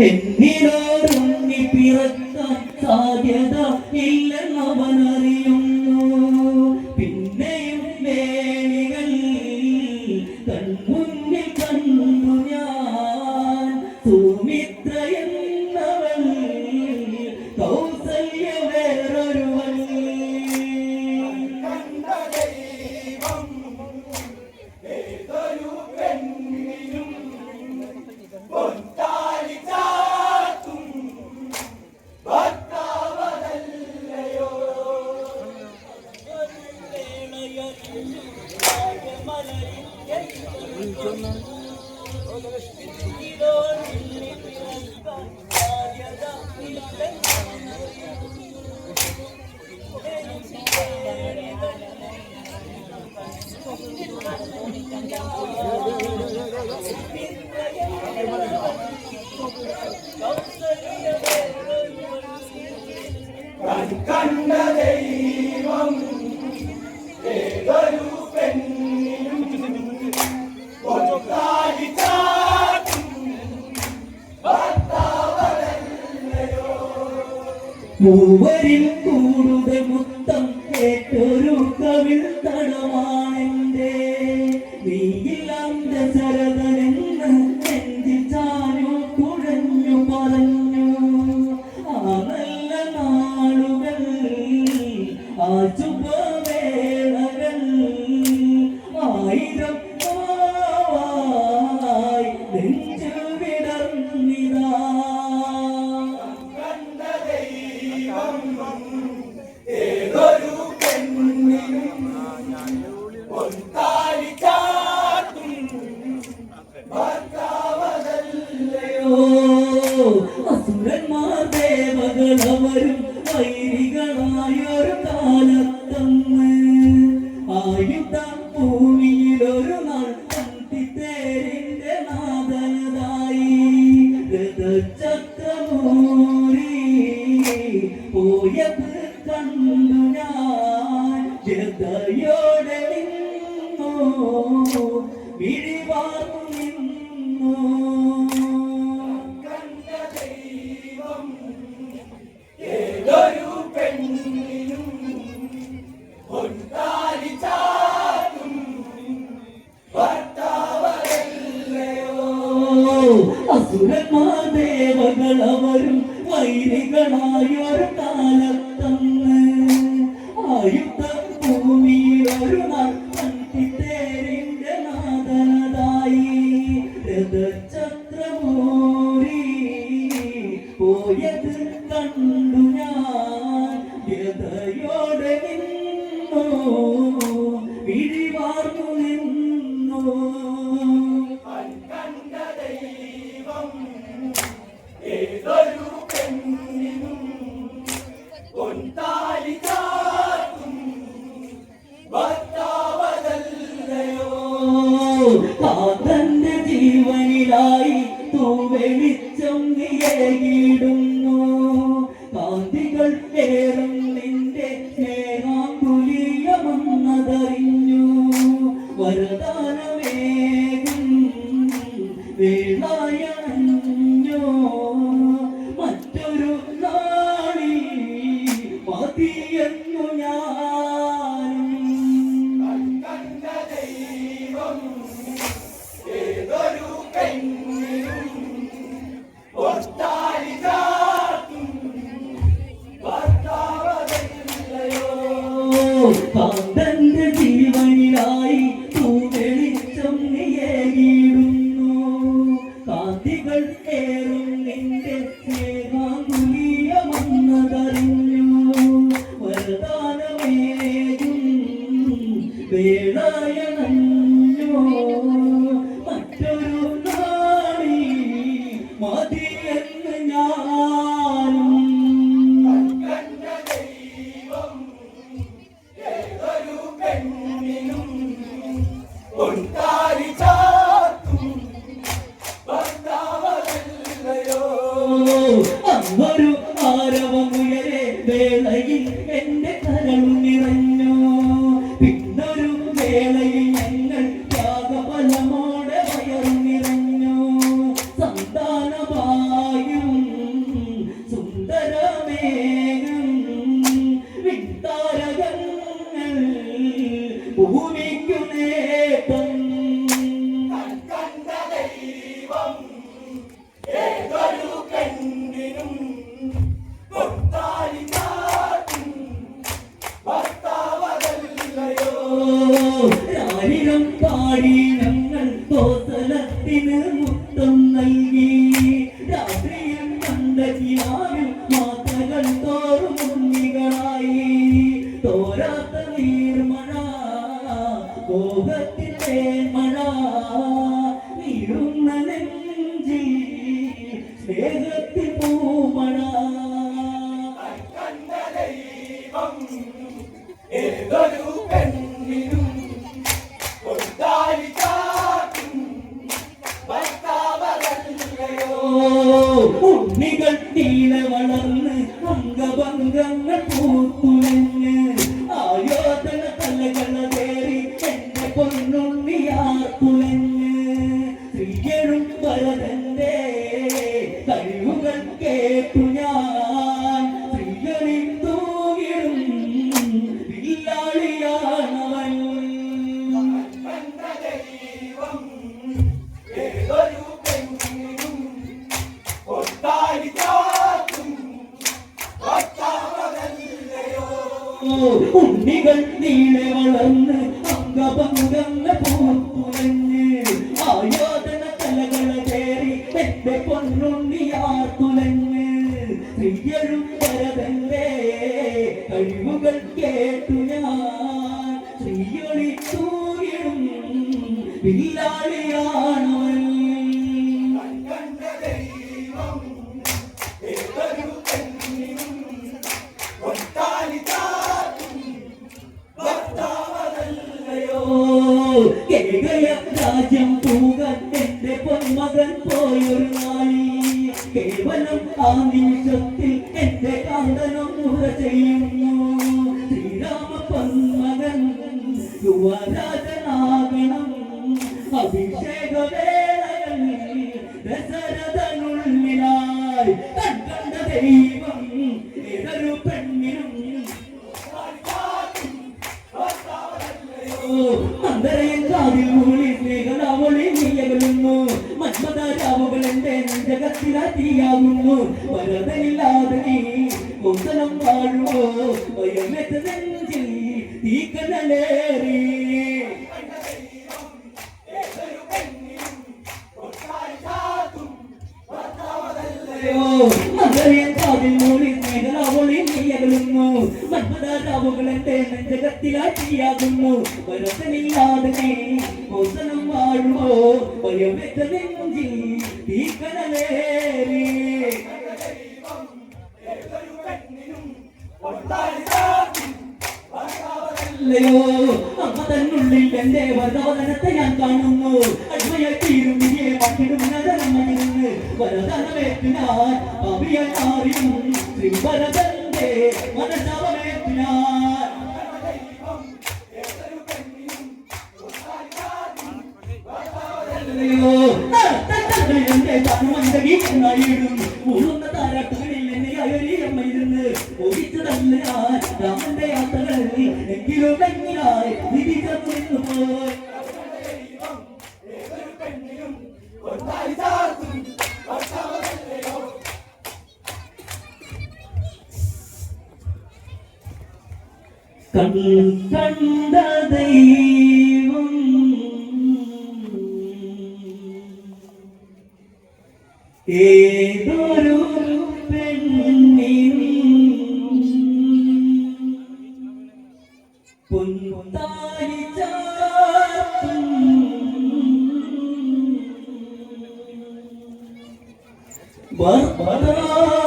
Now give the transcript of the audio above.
എന്നിലോരുണ്ണി പിറക്കാൻ സാധ്യത ഇല്ലെന്നവനറിയുന്നു കണ്ട ദൈവം ഏതൊരു പെണ്ണിനും ചാട്ടും മൂവരിൽ കൂടുതൽ മുത്തം കേട്ടൊരു കവിൾ തടമാണെന്റെ morning. നിന്നു കണ്ട ദൈവം ഏതൊരു പെണ്ണിനും ഒത്താടി ചാട്ടും ഭർത്താവതല്ലയോ അസുരന്മാർ ദേവകളവരും വൈരികളായൊരു കാലത്തന്ന് പോയത് കണ്ടു ഞാൻ. വ്യതയോടെ നിന്നോ. വിഴിവാർന്നു നിന്നു. ഏതൊരു പെണ്ണിനും ഒത്താടി ചാട്ടും ഭർത്താവതല്ലയോ. കാതന്റെ ജീവനിലായി തൂ നീടുന്നു കാന്തികൾ ഏറും നിന്റെ സ്നേഹാകുലീയമെന്നതറിഞ്ഞു വരദാനമേകും വേളായണഞ്ഞോ. മറ്റൊരു നാളി മതിയെന്നു ഞാൻ കണ്ട ദൈവം കാന്തികൾ ഏറും ഭൂമിക്കു നേട്ടം ആയിരം പാടി ഞങ്ങൾ കോസലത്തിന് സ്നേഹത്തിൽ പൂമണ. ഏതൊരു പെണ്ണിനും ഉണ്ണികൾ നീല വളർന്ന് അംഗഭംഗങ്ങൾ പൂത്തുലഞ്ഞ് അംഗഭംഗങ്ങ പൂത്തുലഞ്ഞ് കേവലം ആ നിമിഷത്തിൽ എന്റെ കാന്തനം ചെയ്യുന്നു. ശ്രീരാമ പന്മകൻ യുവരാജനാകണം. അഭിഷേക ദശരഥനുള്ളിലായി ദൈവം ഏതൊരു പെണ്ണിനും. മന്ദരയൻ കാതിൽ മൂളി നെഞ്ചകത്തിലാത്തിയാകുന്നു വരതയില്ലാതെ നീ കൊന്തനം വാഴുമോ വയമെത്ത നെഞ്ചിൽ തീക്കനലേറി അല്ലയോ? അമ്മ തന്നുള്ളിൽ എന്റെ വരദവദനത്തെ ഞാൻ കാണുന്നു. അടിമയായി തീരും വിധിയെ മറ്റിടും നരമണിന്ന് വരദനമേറ്റിനാൻ അവിയ മാറിയും ശ്രീവരദന്റെ തട്ടങ്ങളിൽ എന്റെ താരാട്ടുകളിൽ എന്നെ അയറിയമ്മയിരുന്ന് ഒഴിച്ചതല്ല ഞാൻ രാമന്റെ യാത്രകളിൽ എങ്കിലും എങ്ങിനായി വിധിച്ചു പോയി കൊണ്ടാടി കാട്ടും ഭർത്താവതല്ലയോ കൺ കണ്ട ദൈവം വർമ്മനാമദൽ